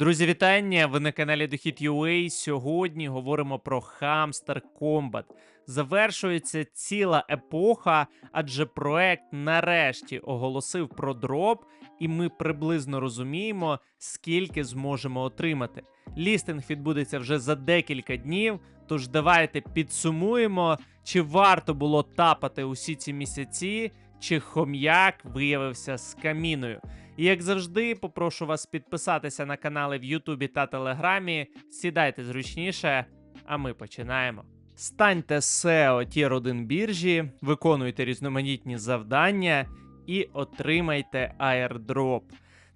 Друзі, вітання! Ви на каналі Дохід.ua. Сьогодні говоримо про Hamster Combat. Завершується ціла епоха, адже проект нарешті оголосив про дроп, і ми приблизно розуміємо, скільки зможемо отримати. Лістинг відбудеться вже за декілька днів. Тож давайте підсумуємо, чи варто було тапати усі ці місяці, чи хом'як виявився з каміною. І як завжди, попрошу вас підписатися на канали в Ютубі та Телеграмі. Сідайте зручніше, а ми починаємо. Станьте SEO Tier 1 біржі, виконуйте різноманітні завдання і отримайте airdrop.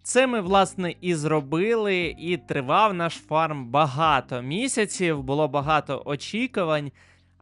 Це ми, власне, і зробили, і тривав наш фарм багато місяців, було багато очікувань.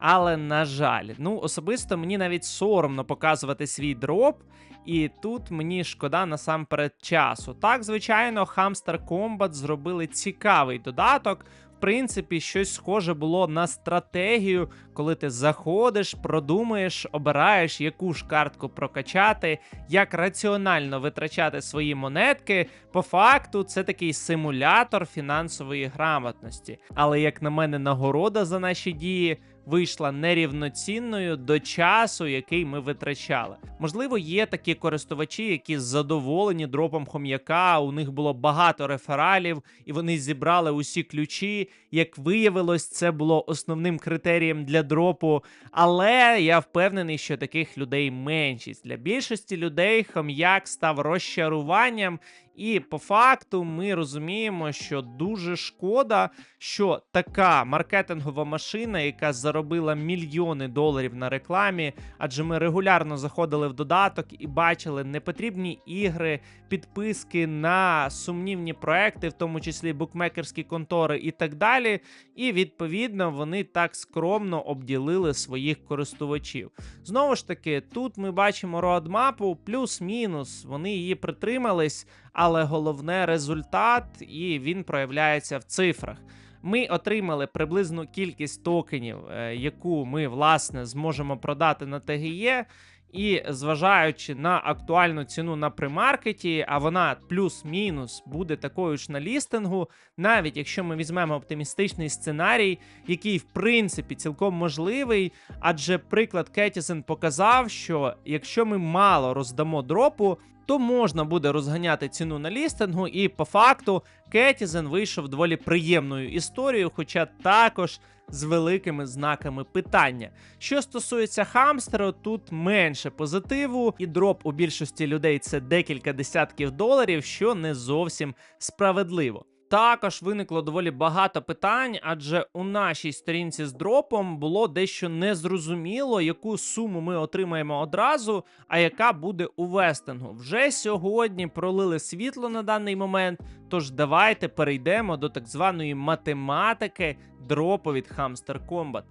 Але, на жаль, ну особисто мені навіть соромно показувати свій дроп, і тут мені шкода насамперед часу. Так, звичайно, Hamster Combat зробили цікавий додаток. В принципі, щось схоже було на стратегію, коли ти заходиш, продумаєш, обираєш, яку ж картку прокачати, як раціонально витрачати свої монетки. По факту, це такий симулятор фінансової грамотності. Але, як на мене, нагорода за наші дії вийшла нерівноцінною до часу, який ми витрачали. Можливо, є такі користувачі, які задоволені дропом хом'яка. У них було багато рефералів, і вони зібрали усі ключі. Як виявилось, це було основним критерієм для дропу. Але я впевнений, що таких людей меншість. Для більшості людей хом'як став розчаруванням. І по факту ми розуміємо, що дуже шкода, що така маркетингова машина, яка заробила мільйони доларів на рекламі, адже ми регулярно заходили в додаток і бачили непотрібні ігри, підписки на сумнівні проекти, в тому числі букмекерські контори і так далі. І відповідно вони так скромно обділили своїх користувачів. Знову ж таки, тут ми бачимо роадмапу, плюс-мінус, вони її притримались але головне результат, і він проявляється в цифрах. Ми отримали приблизну кількість токенів, е, яку ми власне зможемо продати на ТГЄ. І зважаючи на актуальну ціну на примаркеті, а вона плюс-мінус буде такою ж на лістингу, навіть якщо ми візьмемо оптимістичний сценарій, який в принципі цілком можливий, адже приклад Кетісен показав, що якщо ми мало роздамо дропу, то можна буде розганяти ціну на лістингу, і по факту Кетізен вийшов доволі приємною історією, хоча також з великими знаками питання. Що стосується хамстеру, тут менше позитиву, і дроп у більшості людей це декілька десятків доларів, що не зовсім справедливо. Також виникло доволі багато питань, адже у нашій сторінці з дропом було дещо незрозуміло, яку суму ми отримаємо одразу, а яка буде у вестингу. Вже сьогодні пролили світло на даний момент. Тож давайте перейдемо до так званої математики дропу від Hamster Combat.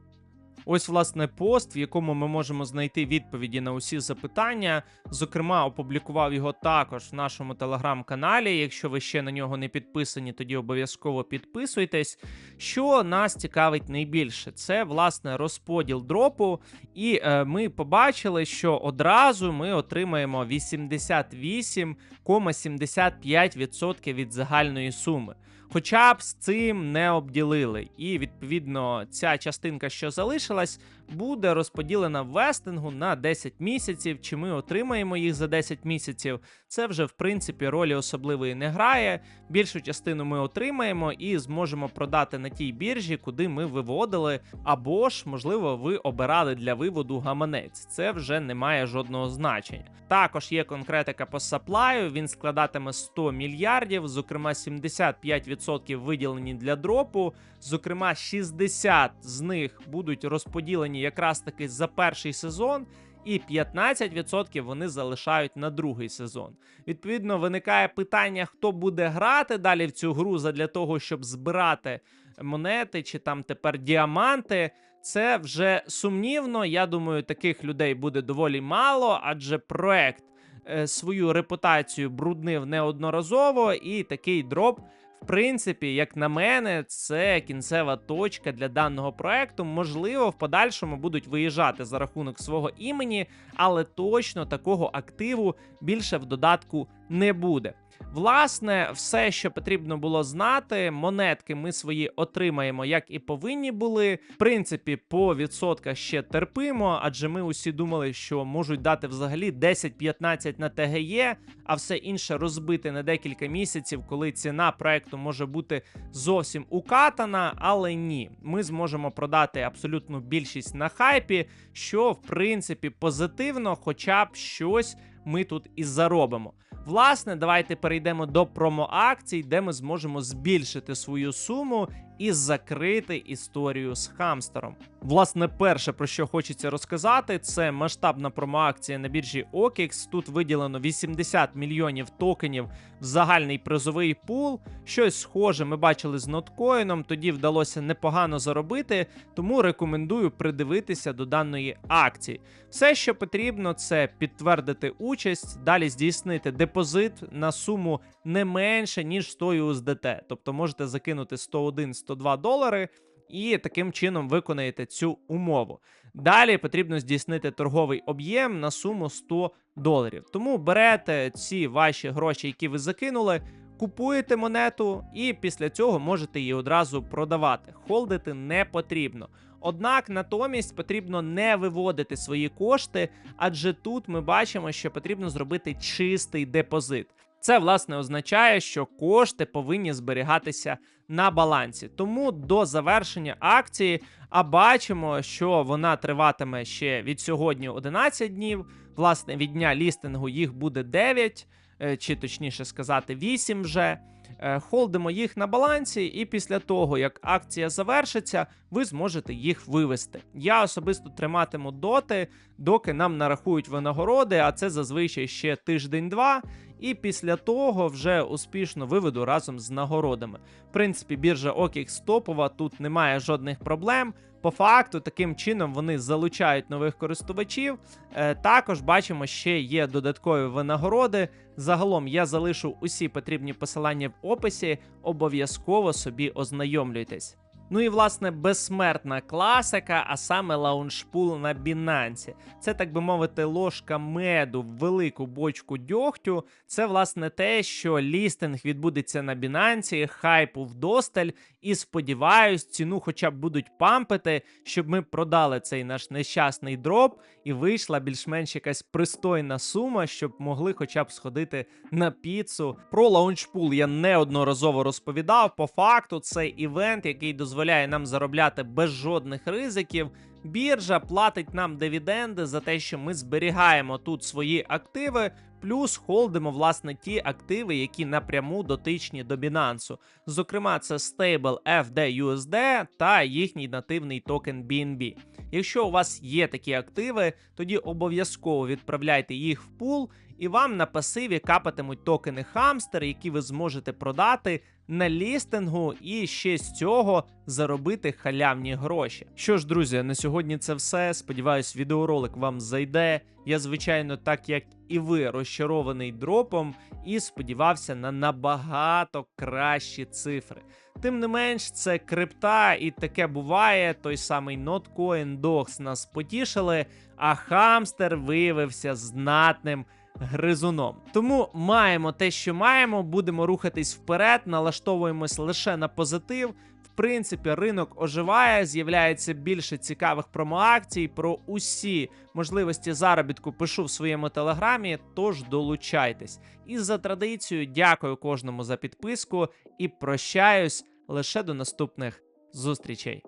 Ось, власне, пост, в якому ми можемо знайти відповіді на усі запитання. Зокрема, опублікував його також в нашому телеграм-каналі. Якщо ви ще на нього не підписані, тоді обов'язково підписуйтесь. Що нас цікавить найбільше, це власне розподіл дропу. І е, ми побачили, що одразу ми отримаємо 88,75% від загальної суми хоча б з цим не обділили. І відповідно ця частинка, що specialists буде розподілена вестингу на 10 місяців. Чи ми отримаємо їх за 10 місяців? Це вже в принципі ролі особливої не грає. Більшу частину ми отримаємо і зможемо продати на тій біржі, куди ми виводили. Або ж, можливо, ви обирали для виводу гаманець. Це вже не має жодного значення. Також є конкретика по саплаю. Він складатиме 100 мільярдів, зокрема 75% виділені для дропу. Зокрема, 60 з них будуть розподілені якраз таки за перший сезон. І 15% вони залишають на другий сезон. Відповідно, виникає питання, хто буде грати далі в цю гру для того, щоб збирати монети чи там тепер діаманти. Це вже сумнівно. Я думаю, таких людей буде доволі мало, адже проект е, свою репутацію бруднив неодноразово, і такий дроп в принципі, як на мене, це кінцева точка для даного проекту. Можливо, в подальшому будуть виїжджати за рахунок свого імені, але точно такого активу більше в додатку не буде. Власне, все, що потрібно було знати, монетки ми свої отримаємо, як і повинні були. В принципі, по відсотках ще терпимо, адже ми усі думали, що можуть дати взагалі 10-15 на ТГЄ, а все інше розбити на декілька місяців, коли ціна проекту може бути зовсім укатана. Але ні, ми зможемо продати абсолютну більшість на хайпі, що в принципі позитивно, хоча б щось ми тут і заробимо. Власне, давайте перейдемо до промо-акцій, де ми зможемо збільшити свою суму і закрити історію з хамстером. Власне, перше, про що хочеться розказати, це масштабна промоакція на біржі OKX. Тут виділено 80 мільйонів токенів в загальний призовий пул. Щось схоже ми бачили з ноткоїном, тоді вдалося непогано заробити, тому рекомендую придивитися до даної акції. Все, що потрібно, це підтвердити участь, далі здійснити депозит на суму не менше, ніж 100 USDT. Тобто можете закинути 101-102 долари і таким чином виконаєте цю умову. Далі потрібно здійснити торговий об'єм на суму 100 доларів. Тому берете ці ваші гроші, які ви закинули. Купуєте монету, і після цього можете її одразу продавати. Холдити не потрібно. Однак натомість потрібно не виводити свої кошти, адже тут ми бачимо, що потрібно зробити чистий депозит. Це власне означає, що кошти повинні зберігатися на балансі. Тому до завершення акції, а бачимо, що вона триватиме ще від сьогодні 11 днів. Власне, від дня лістингу їх буде 9, е, чи точніше сказати, 8 вже. Е, Холдимо їх на балансі, і після того, як акція завершиться, ви зможете їх вивести. Я особисто триматиму доти, доки нам нарахують винагороди, а це зазвичай ще тиждень-два. І після того вже успішно виведу разом з нагородами. В принципі, біржа OKX топова, тут немає жодних проблем. По факту, таким чином вони залучають нових користувачів. Е, також бачимо, ще є додаткові винагороди. Загалом я залишу усі потрібні посилання в описі. Обов'язково собі ознайомлюйтесь. Ну і власне безсмертна класика, а саме лаунжпул на Binance. Це, так би мовити, ложка меду в велику бочку дьогтю. Це власне те, що лістинг відбудеться на Binance, хайпу вдосталь, і сподіваюсь, ціну хоча б будуть пампити, щоб ми продали цей наш нещасний дроп і вийшла більш-менш якась пристойна сума, щоб могли хоча б сходити на піцу. Про лаунчпул я неодноразово розповідав. По факту, це івент, який дозволяє нам заробляти без жодних ризиків. Біржа платить нам дивіденди за те, що ми зберігаємо тут свої активи, плюс холдимо власне ті активи, які напряму дотичні до Binance. Зокрема, це стейбл FDUSD та їхній нативний токен BNB. Якщо у вас є такі активи, тоді обов'язково відправляйте їх в пул, і вам на пасиві капатимуть токени Hamster, які ви зможете продати на лістингу і ще з цього заробити халявні гроші. Що ж, друзі, на сьогодні це все. Сподіваюсь, відеоролик вам зайде. Я, звичайно, так як і ви, розчарований дропом, і сподівався на набагато кращі цифри. Тим не менш, це крипта, і таке буває. Той самий Notcoin Dogs нас потішили, а хамстер виявився знатним гризуном. Тому маємо те, що маємо, будемо рухатись вперед, налаштовуємось лише на позитив. В принципі, ринок оживає, з'являється більше цікавих промоакцій. Про усі можливості заробітку пишу в своєму телеграмі. Тож долучайтесь. І за традицією, дякую кожному за підписку і прощаюсь лише до наступних зустрічей.